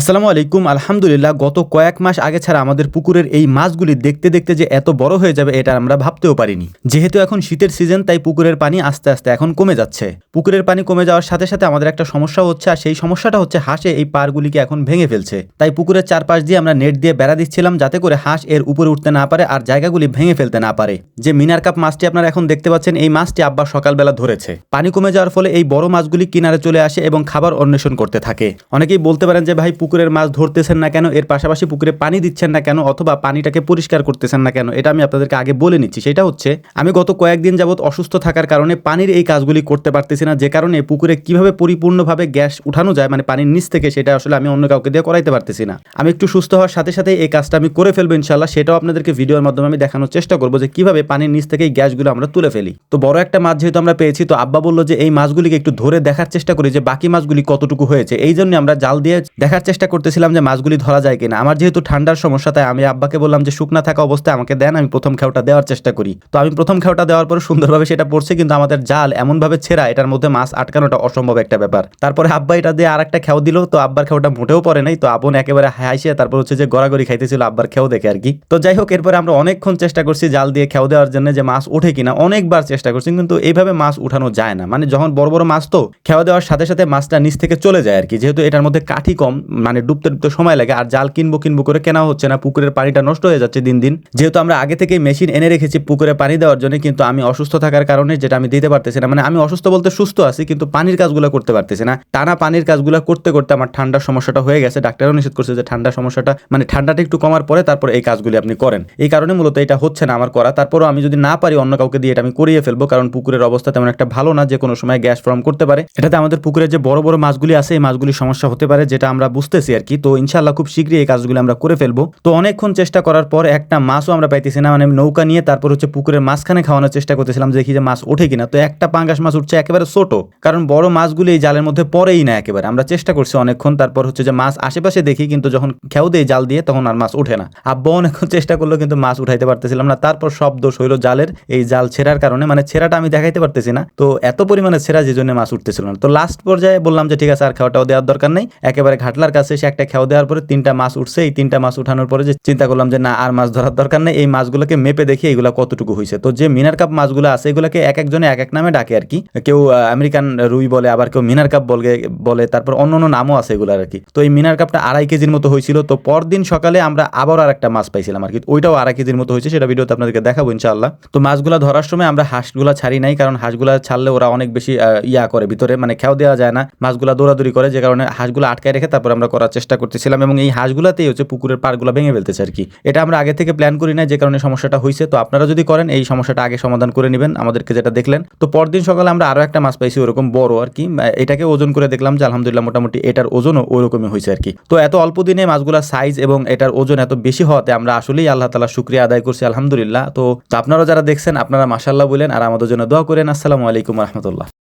আসসালামু আলাইকুম, আলহামদুলিল্লাহ, গত কয়েক মাস আগে ছাড়া আমাদের পুকুরের এই মাছগুলি দেখতে দেখতে যে এত বড় হয়ে যাবে, এটা আমরা ভাবতেও পারিনি। যেহেতু এখন শীতের সিজন তাই পুকুরের পানি আস্তে আস্তে এখন কমে যাচ্ছে। পুকুরের পানি কমে যাওয়ার সাথে সাথে আমাদের একটা সমস্যা হচ্ছে, আর সেই সমস্যাটা হচ্ছে হাঁসে এই পারগুলিকে এখন ভেঙে ফেলছে। তাই পুকুরের চারপাশ দিয়ে আমরা নেট দিয়ে বেড়া দিচ্ছিলাম, যাতে করে হাঁস এর উপরে উঠতে না পারে আর জায়গাগুলি ভেঙে ফেলতে না পারে। যে মিনার কাপ মাছটি আপনারা এখন দেখতে পাচ্ছেন, এই মাছটি আব্বা সকালবেলা ধরেছে। পানি কমে যাওয়ার ফলে এই বড় মাছগুলি কিনারে চলে আসে এবং খাবার অন্বেষণ করতে থাকে। অনেকেই বলতে পারেন যে, ভাই পুকুরের মাছ ধরতেছেন না কেন? এর পাশাপাশি পুকুরে পানি দিচ্ছেন না কেন? অথবা পানিটাকে পরিষ্কার করতেছেন না কেন? এটা আমি আপনাদেরকে আগে বলে নিচ্ছি। সেটা হচ্ছে, আমি গত কয়েকদিন যাবত অসুস্থ থাকার কারণে পানির এই কাজগুলি করতে পারতেছি না। যে কারণে পুকুরে কীভাবে পরিপূর্ণভাবে গ্যাস উঠানো যায় মানে পানির নিচ থেকে, সেটা আসলে আমি অন্য কাউকে দিয়ে করাইতে পারতেছি না। আমি একটু সুস্থ হওয়ার সাথে সাথে এই কাজটা আমি করে ফেলব ইনশাল্লাহ সেটাও আপনাদেরকে ভিডিওর মাধ্যমে আমি দেখানোর চেষ্টা করব যে কীভাবে পানির নিচ থেকে এই গ্যাসগুলো আমরা তুলে ফেলি। তো বড় একটা মাছ যেহেতু আমরা পেয়েছি, তো আব্বা বলল যে এই মাছগুলিকে একটু ধরে দেখার চেষ্টা করি যে বাকি মাছগুলি কতটুকু হয়েছে। এই জন্য আমরা জাল দিয়ে দেখার চেষ্টা করতেছিলাম যে মাছগুলি ধরা যায় কিনা। আমার যেহেতু ঠান্ডার সমস্যা, তাই আমি আব্বাকে বললাম যে শুকনা থাকা অবস্থায় আমাকে দেন, আমি প্রথম খেওটা দেওয়ার চেষ্টা করি। তো আমি প্রথম খেওটা দেওয়ার পর সুন্দরভাবে সেটা পড়ছে, কিন্তু আমাদের জাল এমনভাবে ছেঁড়া, এটার মধ্যে মাছ আটকানোটা অসম্ভব একটা ব্যাপার। তারপরে আব্বা এটা দিয়ে আর একটা খেও দিল, তো আব্বার খেওটা মোটেও পড়ে নাই, তো আপন একেবারে হাসিয়ে তারপর হচ্ছে যে গড়াগড়ি খাইতেছিল আব্বার খেও দেখে আর কি। তো যাই হোক, এরপরে আমরা অনেকক্ষণ চেষ্টা করছি জাল দিয়ে খেও দেওয়ার জন্য যে মাছ ওঠে কিনা, অনেকবার চেষ্টা করছি, কিন্তু এইভাবে মাছ উঠানো যায় না। মানে যখন বড় বড় মাছ তো খেওয়া দেওয়ার সাথে সাথে মাছটা নিচ থেকে চলে যায় আর কি, যেহেতু এটার মধ্যে কাঠি কম মানে ডুবতে ডুবতে সময় লাগে, আর জাল কিনবো কিনবো করে কেনা হচ্ছে না, পুকুরের পানিটা নষ্ট হয়ে যাচ্ছে দিন দিন। যেহেতু আমরা আগে থেকেই মেশিন এনে রেখেছি পুকুরে পানি দেওয়ার জন্য, কিন্তু আমি অসুস্থ থাকার কারণে যেটা আমি দিতে পারতেছি না মানে আমি অসুস্থ বলতে সুস্থ আছি, কিন্তু পানির কাজগুলো করতে পারতেছি না। টানা পানির কাজগুলো করতে করতে আমার ঠান্ডার সমস্যাটা হয়ে গেছে। ডাক্তারও নিষেধ করছে যে ঠান্ডার সমস্যাটা মানে ঠান্ডাটা একটু কমার পরে তারপর এই কাজগুলি আপনি করেন। এই কারণে মূলত এটা হচ্ছে না আমার করা। তারপরও আমি যদি না পারি, অন্য কাউকে দিয়ে এটা আমি করিয়ে ফেলব, কারণ পুকুরের অবস্থা তেমন একটা ভালো না, যে কোনো সময় গ্যাস ফর্ম করতে পারে। এটাতে আমাদের পুকুরে যে বড় বড় মাছগুলি আছে, এই মাছগুলির সমস্যা হতে পারে, যেটা আমরা বুঝতেছি আর কি। তো ইনশাল্লাহ খুব শীঘ্রই এই কাজগুলি আমরা করে ফেলব। তো অনেকক্ষণ চেষ্টা করার পর একটা মাছও আমরা পাইতেছি না। মানে নৌকা নিয়ে তারপর হচ্ছে পুকুরের মাঝখানে খাওয়ানোর চেষ্টা করতেছিলাম, দেখি যে মাছ ওঠে কিনা। তো একটা পাঙ্গাস মাছ উঠছে একেবারে ছোট, কারণ বড় মাছগুলি এই জালের মধ্যে পড়েই না একেবারে। আমরা চেষ্টা করছি অনেকক্ষণ, তারপর হচ্ছে যে মাছ আশেপাশে দেখি, কিন্তু যখন খেও দেয় জাল দিয়ে, তখন আর মাছ ওঠে না। আব্বা অনেকক্ষণ চেষ্টা করল, কিন্তু মাছ উঠাইতে পারতেছিলাম না। তারপর সব দোষ হইল জালের, এই জাল ছেঁড়ার কারণে। মানে ছেঁড়াটা আমি দেখাইতে পারতেছি না। তো এত পরিমাণে ছেঁড়া যে জন্য মাছ উঠতেছিল না। তো লাস্ট পর্যায়ে বললাম যে, ঠিক আছে, আর খাওয়াটাও দেওয়ার দরকার নেই। একেবারে ঘাটলার কাছে এসে একটা খেয়াও দেওয়ার পরে তিনটা মাছ উঠছে। এই তিনটা মাছ উঠানোর পরে যে চিন্তা করলাম যে না, আর মাছ ধরার দরকার নেই। এই মাছগুলোকে মেপে দেখি এগুলো কতটুকু হয়েছে তো যে মিনার কাপ মাছগুলো আছে, এগুলোকে এক একজনে এক এক নামে ডাকে আর কি। কেউ আমেরিকান রুই বলে, আবার কেউ মিনার কাপ বলে বলে, তারপর অন্য অন্য নামও আছে এগুলো আর কি। তো এই মিনার কাপটা আড়াই কেজির মতো হয়েছিল তো পরদিন সকালে আমরা আবার আর একটা মাছ পাইছিলাম আর কি। ওইটাও আড়াই কেজির মতো হয়েছে সেটা ভিডিওতে আপনাদেরকে দেখাবো ইনশাআল্লাহ। তো মাছগুলো ধরার সময় আমরা হাঁসগুলা ছাড়ি নাই, কারণ হাঁসগুলা ছাড়লে ওরা অনেক বেশি ইয়া করে ভিতরে। মানে খেয়াও দেওয়া যায় না। মাছগুলা দৌড়াদৌড়ি করে, যে কারণে হাঁসগুলো আটকায় রেখে তারপর আমরা করার চেষ্টা করতেছিলাম এবং এই হাঁসগুলাতেই হচ্ছে পুকুরের পাড়গুলো ভেঙে ফেলতেছে আর কি। এটা আমরা আগে থেকে প্ল্যান করি না যে কারণে সমস্যাটা হয়েছে তো আপনারা যদি করেন, এই সমস্যাটা আগে সমাধান করে নেবেন, আমাদেরকে যেটা দেখলেন। তো পরদিন সকালে আমরা আরও একটা মাছ পাইছি, ওরকম বড় আর কি। এটাকে ওজন করে দেখলাম যে আলহামদুলিল্লাহ মোটামুটি এটার ওজনও ওইরকমই হয়েছে আর কি। তো এত অল্প দিনে মাছগুলার সাইজ এবং এটার ওজন এত বেশি হওয়াতে আমরা আসলেই আল্লাহ তালা শুক্রিয়া আদায় করছি, আলহামদুলিল্লাহ। তো আপনারা যারা দেখছেন, আপনারা মাসাল্লাহ বলেন। আর আমাদের জন্য দোয়া করেন। আসসালামু আলাইকুম রহমতুল্লাহ।